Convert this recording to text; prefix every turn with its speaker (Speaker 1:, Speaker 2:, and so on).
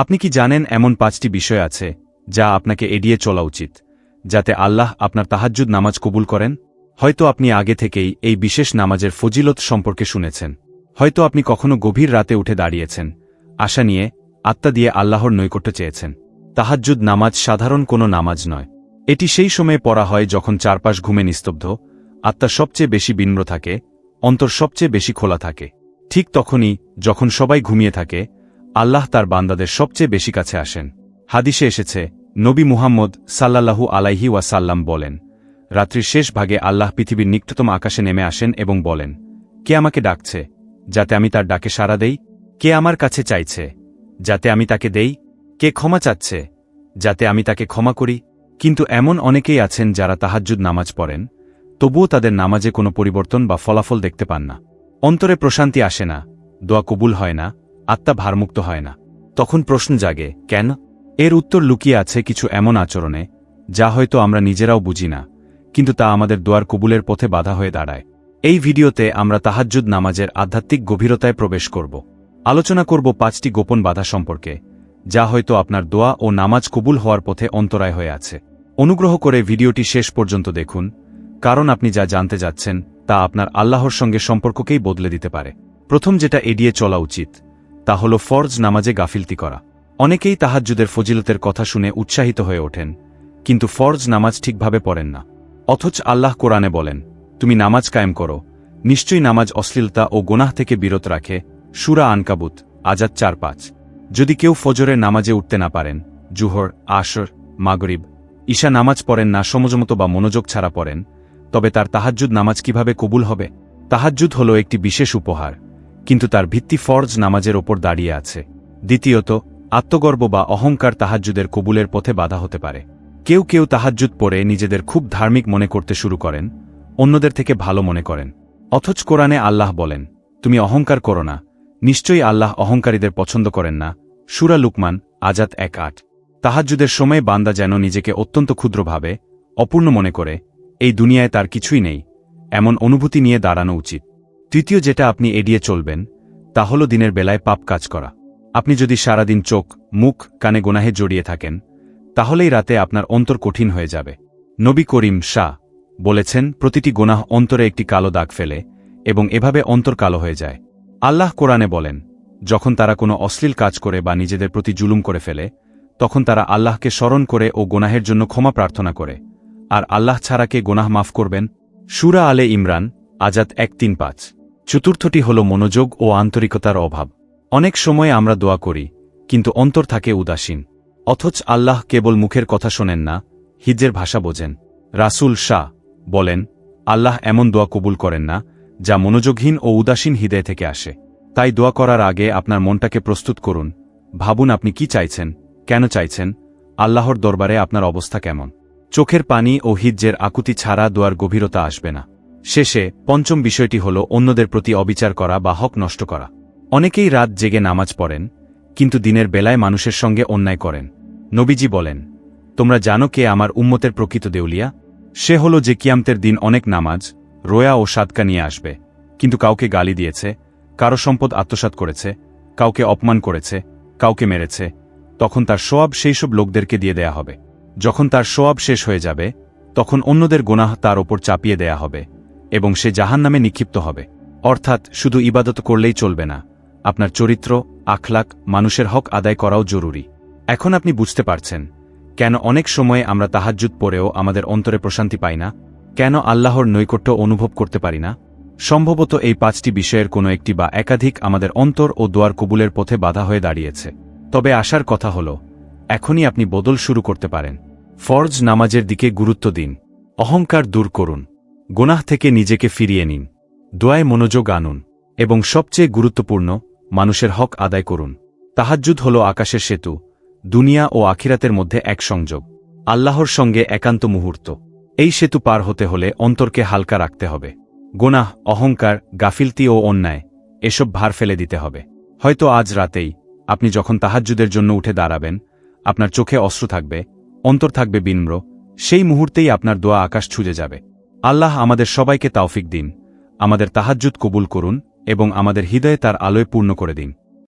Speaker 1: আপনি কি জানেন এমন পাঁচটি বিষয় আছে, যা আপনাকে এড়িয়ে চলা উচিত, যাতে আল্লাহ আপনার তাহাজ্জুদ নামাজ কবুল করেন? হয়তো আপনি আগে থেকেই এই বিশেষ নামাজের ফজিলত সম্পর্কে শুনেছেন। হয়তো আপনি কখনো গভীর রাতে উঠে দাঁড়িয়েছেন। আশা নিয়ে আত্মা দিয়ে আল্লাহর নৈকট্য চেয়েছেন। তাহাজ্জুদ নামাজ সাধারণ কোনো নামাজ নয়। এটি সেই সময়ে পড়া হয় যখন চারপাশ ঘুমে নিস্তব্ধ, আত্মা সবচেয়ে বেশি বিন্দ্র থাকে, অন্তর সবচেয়ে বেশি খোলা থাকে। ঠিক তখনই যখন সবাই ঘুমিয়ে থাকে আল্লাহ তার বান্দাদের সবচেয়ে বেশি কাছে আসেন। হাদিসে এসেছে, নবী মুহাম্মদ সাল্লাল্লাহু আলাইহি ওয়াসাল্লাম বলেন, রাত্রির শেষ ভাগে আল্লাহ পৃথিবীর নিকটতম আকাশে নেমে আসেন এবং বলেন, কে আমাকে ডাকছে, যাতে আমি তার ডাকে সাড়া দেই? কে আমার কাছে চাইছে, যাতে আমি তাকে দেই? কে ক্ষমা চাচ্ছে, যাতে আমি তাকে ক্ষমা করি? কিন্তু এমন অনেকেই আছেন যারা তাহাজ্জুদ নামাজ পড়েন, তবুও তাদের নামাজে কোনো পরিবর্তন বা ফলাফল দেখতে পান না। অন্তরে প্রশান্তি আসে না, দোয়া কবুল হয় না আত্মা ভারমুক্ত হয় না। তখন প্রশ্ন জাগে, কেন? এর উত্তর লুকিয়ে আছে কিছু এমন আচরণে, যা হয়তো আমরা নিজেরাও বুঝি না, কিন্তু তা আমাদের দোয়ার কবুলের পথে বাধা হয়ে দাঁড়ায়। এই ভিডিওতে আমরা তাহাজ্জুদ নামাজের আধ্যাত্মিক গভীরতায় প্রবেশ করব। আলোচনা করব পাঁচটি গোপন বাধা সম্পর্কে, যা হয়তো আপনার দোয়া ও নামাজ কবুল হওয়ার পথে অন্তরায় হয়ে আছে। অনুগ্রহ করে ভিডিওটি শেষ পর্যন্ত দেখুন, কারণ আপনি যা জানতে যাচ্ছেন, তা আপনার আল্লাহর সঙ্গে সম্পর্ককেই বদলে দিতে পারে। প্রথম যেটা এড়িয়ে চলা উচিত তা হল ফরজ নামাজে গাফিলতি করা। অনেকেই তাহাজ্জুদের ফজিলতের কথা শুনে উৎসাহিত হয়ে ওঠেন, কিন্তু ফরজ নামাজ ঠিকভাবে পড়েন না। অথচ আল্লাহ কোরআনে বলেন, তুমি নামাজ কায়েম করো। নিশ্চয়ই নামাজ অশ্লীলতা ও গোনাহ থেকে বিরত রাখে। সুরা আনকাবুত আজাদ চার পাঁচ। যদি কেউ ফজরের নামাজে উঠতে না পারেন, জুহর, আসর, মাগরিব, ঈশা নামাজ পড়েন না, সমজমত বা মনোযোগ ছাড়া পড়েন, তবে তার তাহাজ্জুদ নামাজ কীভাবে কবুল হবে? তাহাজ্জুদ হল একটি বিশেষ উপহার। কিন্তু তার ভিত্তি ফরজ নামাজের ওপর দাঁড়িয়ে আছে। দ্বিতীয়ত, আত্মগর্ব বা অহংকার তাহাজ্জুদের কবুলের পথে বাধা হতে পারে। কেউ কেউ তাহাজ্জুদ পড়ে নিজেদের খুব ধার্মিক মনে করতে শুরু করেন, অন্যদের থেকে ভালো মনে করেন। অথচ কোরআনে আল্লাহ বলেন, তুমি অহংকার করো না, নিশ্চয়ই আল্লাহ অহংকারীদের পছন্দ করেন না। সুরা লুকমান আজাদ এক আট। তাহাজ্জুদের সময় বান্দা যেন নিজেকে অত্যন্ত ক্ষুদ্রভাবে অপূর্ণ মনে করে, এই দুনিয়ায় তার কিছুই নেই, এমন অনুভূতি নিয়ে দাঁড়ানো উচিত। তৃতীয় যেটা আপনি এড়িয়ে চলবেন, তা হল দিনের বেলায় পাপ কাজ করা। আপনি যদি সারাদিন চোখ, মুখ, কানে গোনাহে জড়িয়ে থাকেন, তাহলেই রাতে আপনার অন্তর কঠিন হয়ে যাবে। নবী করিম শাহ বলেছেন, প্রতিটি গোনাহ অন্তরে একটি কালো দাগ ফেলে এবং এভাবে অন্তর কালো হয়ে যায়। আল্লাহ কোরআনে বলেন, যখন তারা কোনো অশ্লীল কাজ করে বা নিজেদের প্রতি জুলুম করে ফেলে, তখন তারা আল্লাহকে স্মরণ করে ও গোনাহের জন্য ক্ষমা প্রার্থনা করে। আর আল্লাহ ছাড়াকে গোনাহ মাফ করবেন? সুরা আলে ইমরান আজাদ এক তিন পাঁচ। চতুর্থটি হল মনোযোগ ও আন্তরিকতার অভাব। অনেক সময় আমরা দোয়া করি, কিন্তু অন্তর থাকে উদাসীন। অথচ আল্লাহ কেবল মুখের কথা শোনেন না, হিজ্জের ভাষা বোঝেন। রাসুল শাহ বলেন, আল্লাহ এমন দোয়া কবুল করেন না, যা মনোযোগহীন ও উদাসীন হৃদয় থেকে আসে। তাই দোয়া করার আগে আপনার মনটাকে প্রস্তুত করুন। ভাবুন আপনি কি চাইছেন, কেন চাইছেন, আল্লাহর দরবারে আপনার অবস্থা কেমন। চোখের পানি ও হিজ্জের আকুতি ছাড়া দোয়ার গভীরতা আসবে না। শেষে পঞ্চম বিষয়টি হল অন্যদের প্রতি অবিচার করা বা হক নষ্ট করা। অনেকেই রাত জেগে নামাজ পড়েন, কিন্তু দিনের বেলায় মানুষের সঙ্গে অন্যায় করেন। নবীজি বলেন, তোমরা জানো কে আমার উম্মতের প্রকৃত দেউলিয়া? সে হল যে কিয়ামতের দিন অনেক নামাজ, রোয়া ও সাদকা নিয়ে আসবে। কিন্তু কাউকে গালি দিয়েছে, কারও সম্পদ আত্মসাত করেছে, কাউকে অপমান করেছে, কাউকে মেরেছে, তখন তার সোয়াব সেই সব লোকদেরকে দিয়ে দেয়া হবে। যখন তার সোয়াব শেষ হয়ে যাবে, তখন অন্যদের গোনাহ তার ওপর চাপিয়ে দেয়া হবে। এবং সে জাহান নামে নিক্ষিপ্ত হবে। অর্থাৎ শুধু ইবাদত করলেই চলবে না। আপনার চরিত্র, আখলাক, মানুষের হক আদায় করাও জরুরি। এখন আপনি বুঝতে পারছেন, কেন অনেক সময়ে আমরা তাহাজ্জুদ পড়েও আমাদের অন্তরে প্রশান্তি পাই না? কেন আল্লাহর নৈকট্য অনুভব করতে পারি না? সম্ভবত এই পাঁচটি বিষয়ের কোনো একটি বা একাধিক আমাদের অন্তর ও দোয়ার কবুলের পথে বাধা হয়ে দাঁড়িয়েছে। তবে আসার কথা হল, এখনই আপনি বদল শুরু করতে পারেন। ফরজ নামাজের দিকে গুরুত্ব দিন। অহংকার দূর করুন। গোনাহ থেকে নিজেকে ফিরিয়ে নিন। দোয়ায় মনোযোগ আনুন এবং সবচেয়ে গুরুত্বপূর্ণ, মানুষের হক আদায় করুন। তাহাজ্জুদ হল আকাশের সেতু, দুনিয়া ও আখিরাতের মধ্যে এক সংযোগ। আল্লাহর সঙ্গে একান্ত মুহূর্ত। এই সেতু পার হতে হলে অন্তরকে হালকা রাখতে হবে। গোনাহ, অহংকার, গাফিলতি ও অন্যায়, এসব ভার ফেলে দিতে হবে। হয়তো আজ রাতেই আপনি যখন তাহাজ্জুদের জন্য উঠে দাঁড়াবেন, আপনার চোখে অস্ত্র থাকবে, অন্তর থাকবে বিনম্র, সেই মুহূর্তেই আপনার দোয়া আকাশ ছুঁজে যাবে। আল্লাহ আমাদের সবাইকে তাওফিক দিন। আমাদের তাহাজ্জুদ কবুল করুন এবং আমাদের হৃদয়ে তার আলোয় পূর্ণ করে দিন।